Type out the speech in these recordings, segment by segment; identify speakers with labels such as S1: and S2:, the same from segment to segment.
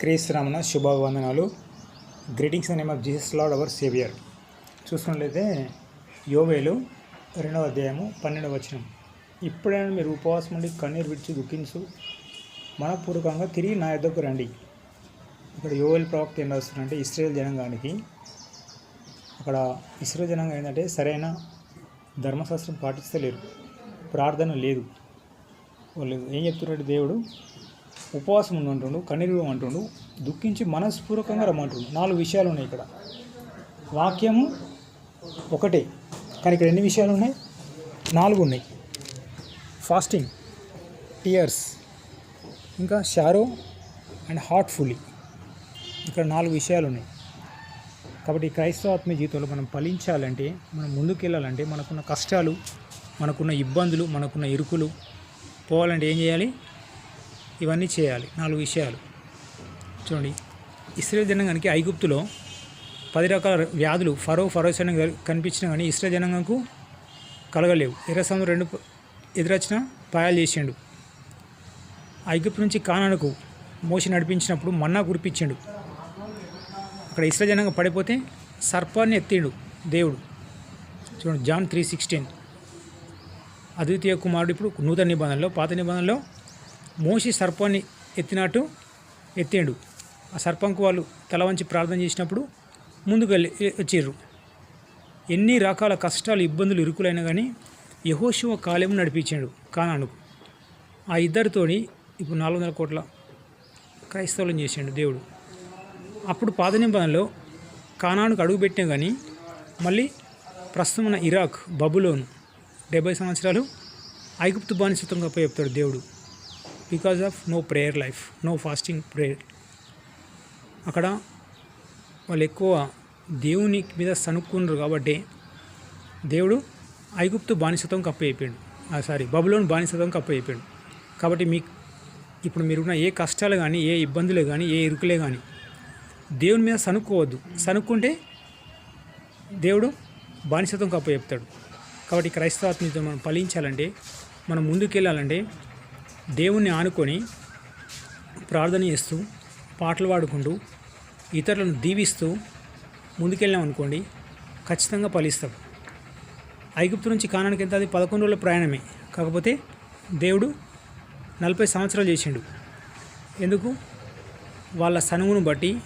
S1: క్రీస్తురామన శుభవందనాలు. Greetings name of Jesus Lord our saviour చూసుకున్నట్లయితే యోవేలు రెండవ అధ్యాయము పన్నెండవ వచనం. ఇప్పుడైనా మీరు ఉపవాసం ఉండి కన్నీరు విడిచి దుఃఖించు. మనపూర్వకంగా తిరిగి నా యొద్దకు రండి. ఇక్కడ యోవేల్ ప్రవక్త ఏం రాస్తున్నారంటే ఇస్రాయేల్ జనాంగానికి అక్కడ ఇస్రాయేల్ జనాంగం ఏంటంటే సరైన ధర్మశాస్త్రం పాటిస్తలేరు. ప్రార్థన లేదు. వాళ్ళు ఏం చెప్తున్నాడు దేవుడు ఉపవాసం ఉండంటుండు కన్నీరు అంటుండు దుఃఖించి మనస్పూర్వకంగా రమ్మంటుండు. నాలుగు విషయాలు ఉన్నాయి ఇక్కడ. వాక్యము ఒకటే కానీ ఇక్కడ ఎన్ని విషయాలు ఉన్నాయి? నాలుగు ఉన్నాయి. ఫాస్టింగ్ టియర్స్ ఇంకా షారో అండ్ హార్ట్ఫుల్లీ ఇక్కడ నాలుగు విషయాలు ఉన్నాయి. కాబట్టి క్రైస్తవ జీవితంలో మనం ఫలించాలంటే మనం ముందుకెళ్ళాలంటే మనకున్న కష్టాలు మనకున్న ఇబ్బందులు మనకున్న ఇరుకులు పోవాలంటే ఏం చేయాలి? ఇవన్నీ చేయాలి. నాలుగు విషయాలు. చూడండి. ఇస్రాయేల్ జనాంగానికి ఐగుప్తులో పది రకాల వ్యాధులు ఫరో ఫరోసైన కనిపించినా కానీ ఇస్రాయల్ జనాంగంకు కలగలేవు. ఎర్ర సముద్రం రెండు ఎదురొచ్చిన పాయాలు చేసిండు. ఐగుప్తు నుంచి కానానుకు మోసి నడిపించినప్పుడు మన్నా కురిపించిండు. అక్కడ ఇస్రాయల్ జనాంగం పడిపోతే సర్పాన్ని ఎత్తిండు దేవుడు. చూడండి జాన్ త్రీ సిక్స్టీన్. అద్వితీయ కుమారుడు ఇప్పుడు నూతన నిబంధనలో పాత నిబంధనలో మోసి సర్పాన్ని ఎత్తినట్టు ఎత్తాడు. ఆ సర్పంకు వాళ్ళు తల వంచి ప్రార్థన చేసినప్పుడు ముందుకు వెళ్ళి వచ్చారు ఎన్ని రకాల కష్టాలు ఇబ్బందులు ఇరుకులైనా కానీ యహోశివ కాలేము నడిపించాడు కానానుకు. ఆ ఇద్దరితోని ఇప్పుడు నాలుగు వందల కోట్ల క్రైస్తవులను చేసిండు దేవుడు. అప్పుడు పాత నిబంధనలో కానానుకు అడుగుపెట్టినా కానీ మళ్ళీ ప్రస్తుతం ఇరాక్ బబులోను డెబ్బై సంవత్సరాలు ఐగుప్తు బానిసత్వంగా చెప్తాడు దేవుడు. Because of no prayer life no fasting prayer అక్కడ వాళ్ళు ఎక్కువ దేవుని మీద సనుక్కున్నారు కాబట్టి దేవుడు ఐగుప్తు బానిసత్వం కప్పయిపోయాడు సారీ బబులోని బానిసత్వం కప్పయిపోయాడు కాబట్టి మీ ఇప్పుడు మీరున్న ఏ కష్టాలు కానీ ఏ ఇబ్బందులే కానీ ఏ ఇరుకులే కానీ దేవుని మీద సనుక్కోవద్దు సనుక్కుంటే దేవుడు బానిసత్వం కప్ప చెప్తాడు. కాబట్టి క్రైస్తవాత్మీయత మనం ఫలించాలంటే మనం ముందుకెళ్ళాలంటే దేవుణ్ణి ఆనుకొని ప్రార్థన చేస్తూ పాటలు పాడుకుంటూ ఇతరులను దీవిస్తూ ముందుకెళ్ళాం అనుకోండి ఖచ్చితంగా ఫలిస్తాం. ఐగుప్తు నుంచి కానానికి ఎంత? అది పదకొండు రోజుల ప్రయాణమే. కాకపోతే దేవుడు నలభై సంవత్సరాలు చేసిండు. ఎందుకు? వాళ్ళ సనువును బట్టి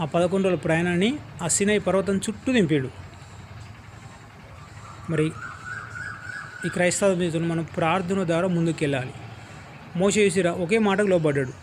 S1: ఆ పదకొండు రోజుల ప్రయాణాన్ని ఆ సినాయి పర్వతం చుట్టూ దింపాడు. మరి ఈ క్రైస్తవ జీవితంలో మనం ప్రార్థన ద్వారా ముందుకెళ్ళాలి. మోస ఒకే మాటకు లోబడ్డాడు.